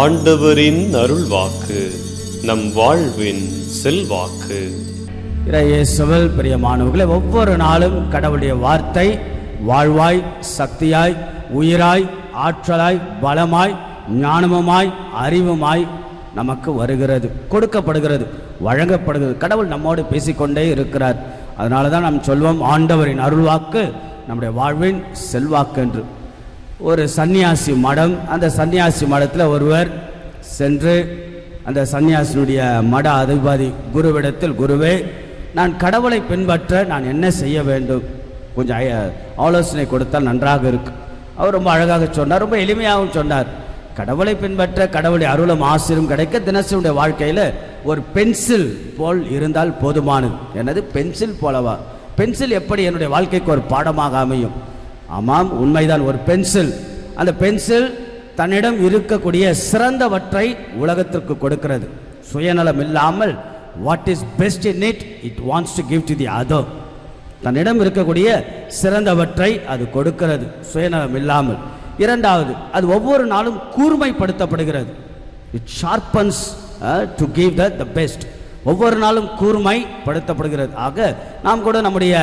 ஆண்டவரின் அருள்வாக்கு நம் வாழ்வின் செல்வாக்கு. இறையேசுவல் பிரியமானவர்களே ஒவ்வொரு நாளும் கடவுளுடைய வார்த்தை வாழ்வாய் சக்தியாய் உயிராய் ஆற்றலாய் பலமாய் ஞானமுமாய் அறிவுமாய் நமக்கு வருகிறது கொடுக்கப்படுகிறது வழங்கப்படுகிறது. கடவுள் நம்மோடு பேசிக்கொண்டே இருக்கிறார். அதனால தான் நாம் சொல்வோம் ஆண்டவரின் அருள்வாக்கு நம்முடைய வாழ்வின் செல்வாக்கு என்று ஒரு சன்னியாசி மடம். அந்த சன்னியாசி மடத்தில் ஒருவர் சென்று அந்த சன்னியாசினுடைய மட அதிபதி குருவிடத்தில் குருவே நான் கடவுளை பின்பற்ற நான் என்ன செய்ய வேண்டும்? கொஞ்சம் ஆலோசனை கொடுத்தால் நன்றாக இருக்கும். அவர் ரொம்ப அழகாக சொன்னார் ரொம்ப எளிமையாகவும் சொன்னார். கடவுளை பின்பற்ற கடவுளை அருளும் ஆசிரியம் கிடைக்க தினசனுடைய வாழ்க்கையில் ஒரு பென்சில் போல் இருந்தால் போதுமானது. எனது பென்சில் போலவா? பென்சில் எப்படி என்னுடைய வாழ்க்கைக்கு ஒரு பாடமாக அமையும்? ஆமாம் உண்மைதான். ஒரு பென்சில். அந்த பென்சில் தன்னிடம் இருக்கக்கூடிய சிறந்தவற்றை உலகத்திற்கு கொடுக்கிறது. சுயநலம் இல்லாமல் what is best in it it wants to give to the other தன்னிடம் இருக்கக்கூடிய சிறந்தவற்றை அது கொடுக்கிறது சுயநலம் இல்லாமல். இரண்டாவது அது ஒவ்வொரு நாளும் கூர்மைப்படுத்தப்படுகிறது. It sharpens to give the the best ஒவ்வொரு நாளும் கூர்மைப்படுத்தப்படுகிறது. ஆக நாம் கூட நம்முடைய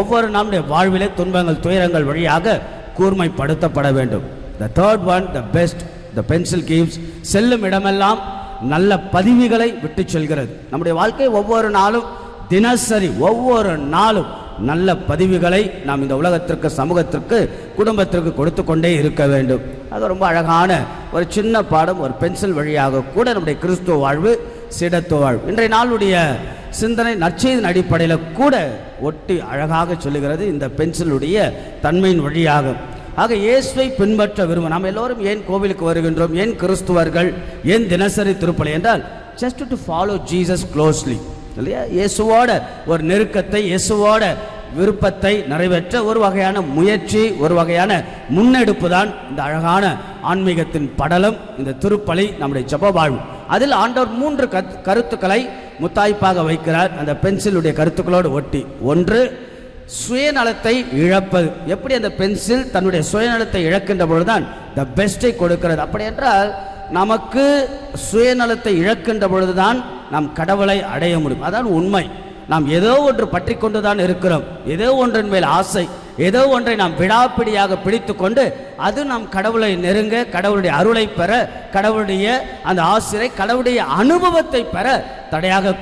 ஒவ்வொரு நம்முடைய வாழ்விலே துன்பங்கள் துயரங்கள் வழியாக கூர்மைப்படுத்தப்பட வேண்டும். The third one the best the pencil gives செல்லும் இடமெல்லாம் நல்ல பதிவுகளை விட்டு செல்கிறது. நம்முடைய வாழ்க்கை ஒவ்வொரு நாளும் தினசரி ஒவ்வொரு நாளும் நல்ல பதிவுகளை நாம் இந்த உலகத்திற்கு சமூகத்திற்கு குடும்பத்திற்கு கொடுத்து கொண்டே இருக்க வேண்டும். அது ரொம்ப அழகான ஒரு சின்ன பாடம் ஒரு பென்சில் வழியாக கூட நம்முடைய கிறிஸ்துவ வாழ்வு சிடத்துவாள் இன்றைய நாளுடைய சிந்தனை நற்செய்தின் அடிப்படையில் கூட ஒட்டி அழகாக சொல்லுகிறது இந்த பென்சிலுடைய தன்மையின் வழியாக. ஆக இயேசுவை பின்பற்ற விரும்ப நாம் எல்லோரும் ஏன் கோவிலுக்கு வருகின்றோம்? ஏன் கிறிஸ்துவர்கள் ஏன் தினசரி திருப்பலை என்றால் just to follow Jesus closely இல்லையா? இயேசுவோட ஒரு நெருக்கத்தை இயேசுவோட விருப்பத்தை நிறைவேற்ற ஒரு வகையான முயற்சி ஒரு வகையான முன்னெடுப்பு தான் இந்த அழகான ஆன்மீகத்தின் படலம் இந்த திருப்பலி நம்முடைய ஜப வாழ்வு. அதில் ஆண்டவர் மூன்று கத்- கருத்துக்களை முத்தாய்ப்பாக வைக்கிறார். அந்த பென்சிலுடைய கருத்துக்களோடு ஒட்டி. ஒன்று சுயநலத்தை இழப்பது. எப்படி அந்த பென்சில் தன்னுடைய சுயநலத்தை இழக்கின்ற பொழுதுதான் த பெஸ்ட்டை கொடுக்கிறது? அப்படி என்றால் நமக்கு சுயநலத்தை இழக்கின்ற பொழுதுதான் நாம் கடவுளை அடைய முடியும். அதான் உண்மை. நாம் ஏதோ ஒன்று பற்றி கொண்டு தான் இருக்கிறோம். ஏதோ ஒன்றின் மேல் ஆசை. ஏதோ ஒன்றை நாம் விடாப்பிடியாக பிடித்து கொண்டு அது நாம் கடவுளை நெருங்க கடவுளுடைய அருளை பெற கடவுளுடைய அந்த ஆசிரியை கடவுளுடைய அனுபவத்தை பெற தடையாக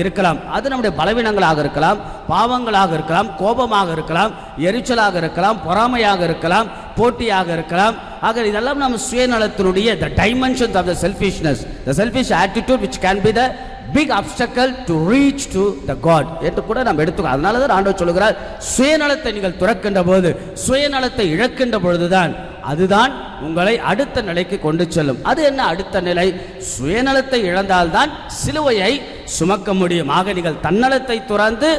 இருக்கலாம். அது நம்முடைய பலவீனங்களாக இருக்கலாம் பாவங்களாக இருக்கலாம் கோபமாக இருக்கலாம் எரிச்சலாக இருக்கலாம் பொறாமையாக இருக்கலாம் போட்டியாக இருக்கலாம். ஆக இதெல்லாம் நம்ம சுயநலத்தினுடைய the dimensions of the selfishness the selfish attitude which can be the big obstacle to reach to the God என்று கூட நாம் எடுத்துக்கோ அதனால தான் ஆண்டவர் சொல்லுகிறார் சுயநலத்தை நீங்கள் துறக்கின்ற போது சுயநலத்தை இழக்கின்ற பொழுதுதான் அதுதான் உங்களை அடுத்த நிலைக்கு கொண்டு செல்லும். அது என்ன அடுத்த நிலை? சுயநலத்தை இழந்தால்தான் சிலுவையை சுமக்க முடியும். ஆக நீங்கள் தன்னலத்தை துறந்து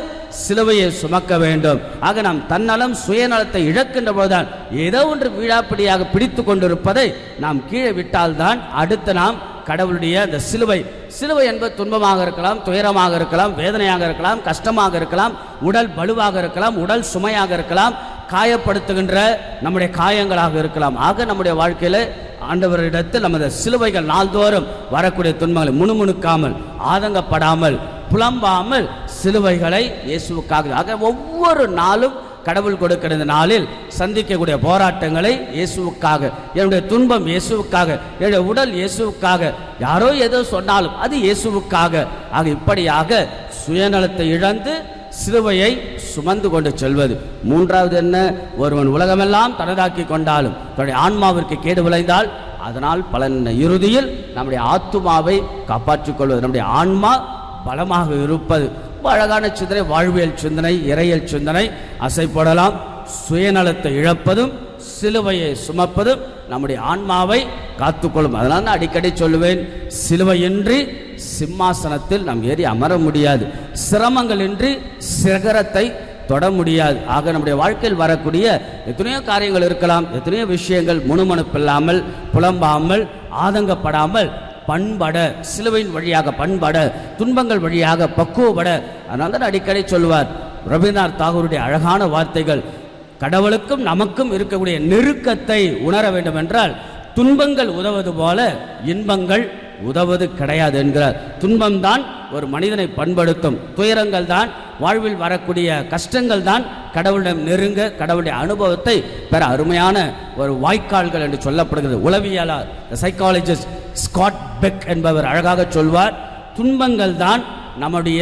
சிலுவையை சுமக்க வேண்டும். ஆக நாம் தன்னலம் சுயநலத்தை இழக்கின்ற போதுதான் ஏதோ ஒன்று வீழாப்பிடியாக பிடித்து கொண்டிருப்பதை நாம் கீழே விட்டால்தான் அடுத்து நாம் கடவுளுடைய அந்த சிலுவை. சிலுவை என்பது துன்பமாக இருக்கலாம் துயரமாக இருக்கலாம் வேதனையாக இருக்கலாம் கஷ்டமாக இருக்கலாம் உடல் வலுவாக இருக்கலாம் உடல் சுமையாக இருக்கலாம் காயப்படுத்துகின்ற நம்முடைய காயங்களாக இருக்கலாம். ஆக நம்முடைய வாழ்க்கையில் ஆண்டவரிடத்தில் நமது சிலுவைகள் நாள்தோறும் வரக்கூடிய துன்பங்களை முணுமுணுக்காமல் ஆதங்கப்படாமல் புலம்பாமல் சிலுவைகளை இயேசுவுக்காக. ஆக ஒவ்வொரு நாளும் கடவுள் கொடுக்கிற இந்த நாளில் சந்திக்கக்கூடிய போராட்டங்களை இயேசுவுக்காக என்னுடைய துன்பம் இயேசுவுக்காக என்னுடைய உடல் இயேசுவுக்காக யாரோ ஏதோ சொன்னாலும் அது இயேசுவுக்காக. ஆக இப்படியாக சுயநலத்தை இழந்து சிலுவையை சுமந்து கொண்டு செல்வது. மூன்றாவது என்ன? ஒருவன் உலகமெல்லாம் தனதாக்கி கொண்டாலும் தன்னுடைய ஆன்மாவிற்கு கேடு விளைந்தால் அதனால் பலன் இறுதியில் நம்முடைய ஆத்துமாவை காப்பாற்றிக் கொள்வது. நம்முடைய ஆன்மா பலமாக இருப்பது. ரொம்ப அழகான சிந்தனை வாழ்வியல் சிந்தனை இறையல் சிந்தனை. அசைப்படலாம் சுயநலத்தை இழப்பதும் சிலுவையை சுமப்பதும் நம்முடைய ஆன்மாவை காத்துக்கொள்ளும். அதனால் நான் அடிக்கடி சொல்லுவேன் சிலுவையின்றி சிம்மாசனத்தில் நாம் ஏறி அமர முடியாது. சிரமங்களின்றி சிகரத்தை தொட முடியாது. ஆக நம்முடைய வாழ்க்கையில் வரக்கூடிய எத்தனையோ காரியங்கள் இருக்கலாம் எத்தனையோ விஷயங்கள் முணுமுணுப்பில்லாமல் புலம்பாமல் ஆதங்கப்படாமல் பண்பட சிலுவையின் வழியாக பண்பட துன்பங்கள் வழியாக பக்குவப்பட. அதனால் தான் அடிக்கடி சொல்வார் ரவீந்திரநாத் தாகூருடைய அழகான வார்த்தைகள் கடவுளுக்கும் நமக்கும் இருக்கக்கூடிய நெருக்கத்தை உணர வேண்டும் என்றால் துன்பங்கள் உதவது போல இன்பங்கள் உதவது கிடையாது என்கிறார். துன்பம்தான் ஒரு மனிதனை பண்படுத்தும். துயரங்கள் தான் வாழ்வில் வரக்கூடிய கஷ்டங்கள் தான் கடவுளிடம் நெருங்க கடவுளுடைய அனுபவத்தை பெற அருமையான ஒரு வாய்க்கால்கள் என்று சொல்லப்படுகிறது. உளவியலார் சைக்காலஜிஸ்ட் ஸ்காட் பெக் என்பவர் அழகாக சொல்வார் துன்பங்கள் தான் நம்முடைய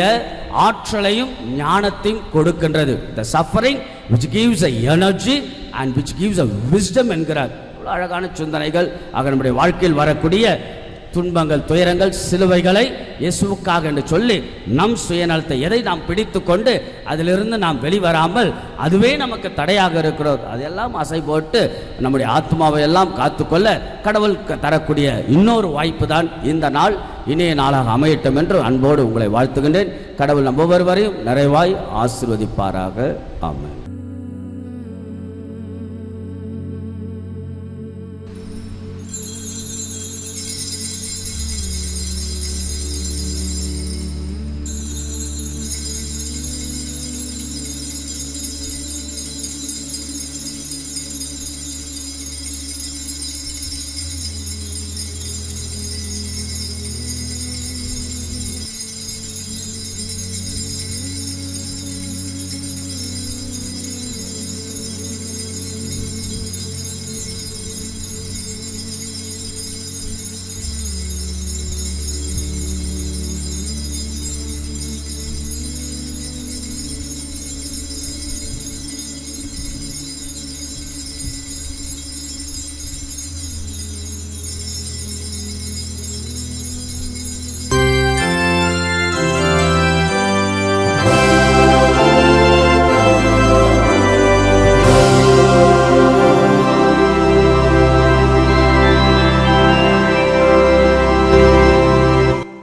ஆற்றலையும் ஞானத்தையும் கொடுக்கின்றது. The suffering which gives a energy and which gives a wisdom என்கிறார். அழகான சிந்தனைகள் ஆக நம்முடைய வாழ்க்கையில் வரக்கூடிய துன்பங்கள் துயரங்கள் சிலுவைகளை இயேசுவுக்காக என்று சொல்லி நம் சுயநலத்தை எதை நாம் பிடித்து கொண்டு அதிலிருந்து நாம் வெளிவராமல் அதுவே நமக்கு தடையாக இருக்கிறோம் அதெல்லாம் அசை போட்டு நம்முடைய ஆத்மாவை எல்லாம் காத்துக்கொள்ள கடவுள் தரக்கூடிய இன்னொரு வாய்ப்பு தான் இந்த நாள். இனிய நாளாக அமையட்டும் என்று அன்போடு உங்களை வாழ்த்துகின்றேன். கடவுள் நம் ஒவ்வொருவரையும் நிறைவாய் ஆசிர்வதிப்பாராக. ஆமாம்